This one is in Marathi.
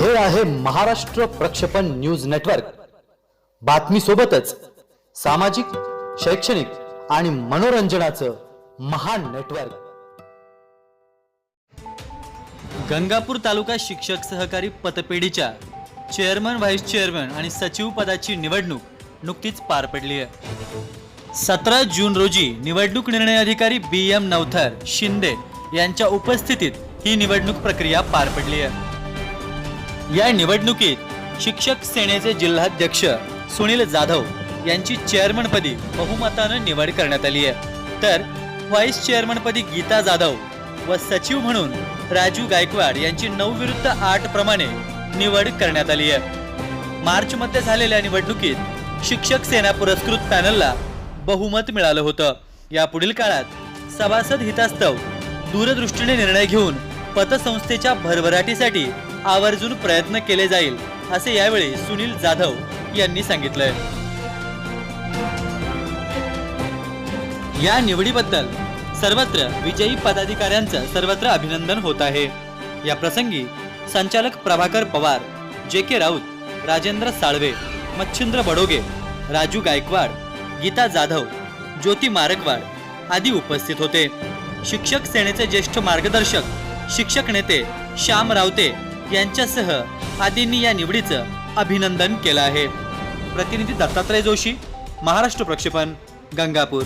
हे आहे महाराष्ट्र प्रक्षेपण न्यूज नेटवर्क. बातमी सोबतच सामाजिक शैक्षणिक आणि मनोरंजनाचं महान नेटवर्क. गंगापूर तालुका शिक्षक सहकारी पतपेढीच्या चेअरमन व्हाईस चेअरमन आणि सचिव पदाची निवडणूक नुकतीच पार पडली आहे. सतरा जून रोजी निवडणूक निर्णय अधिकारी बी एम नवथर शिंदे यांच्या उपस्थितीत ही निवडणूक प्रक्रिया पार पडली आहे. या निवडणुकीत शिक्षक सेनेचे जिल्हाध्यक्ष सुनील जाधव यांची चेअरमनपदी बहुमतानं निवड करण्यात आली आहे. तर व्हाईस चेअरमनपदी गीता जाधव व सचिव म्हणून राजू गायकवाड यांची नऊ विरुद्ध आठ प्रमाणे निवड करण्यात आली आहे. मार्च मध्ये झालेल्या निवडणुकीत शिक्षक सेना पुरस्कृत पॅनलला बहुमत मिळालं होतं. यापुढील काळात सभासद हितास्तव दूरदृष्टीने निर्णय घेऊन पतसंस्थेच्या भरभराटीसाठी आवर्जून प्रयत्न केले जाईल असे यावेळी सुनील जाधव यांनी सांगितलंय. या निवडीबद्दल सर्वत्र विजयी पदाधिकाऱ्यांचं सर्वत्र अभिनंदन होत आहे. या प्रसंगी संचालक प्रभाकर पवार जे के राऊत राजेंद्र साळवे मच्छिंद्र बडोगे राजू गायकवाड गीता जाधव ज्योती मारकवाड आदी उपस्थित होते. शिक्षक सेनेचे ज्येष्ठ मार्गदर्शक शिक्षक नेते श्याम रावते यांच्यासह आदींनी या निवडीचं अभिनंदन केलं आहे. प्रतिनिधी दत्तात्रय जोशी महाराष्ट्र प्रक्षेपण गंगापूर.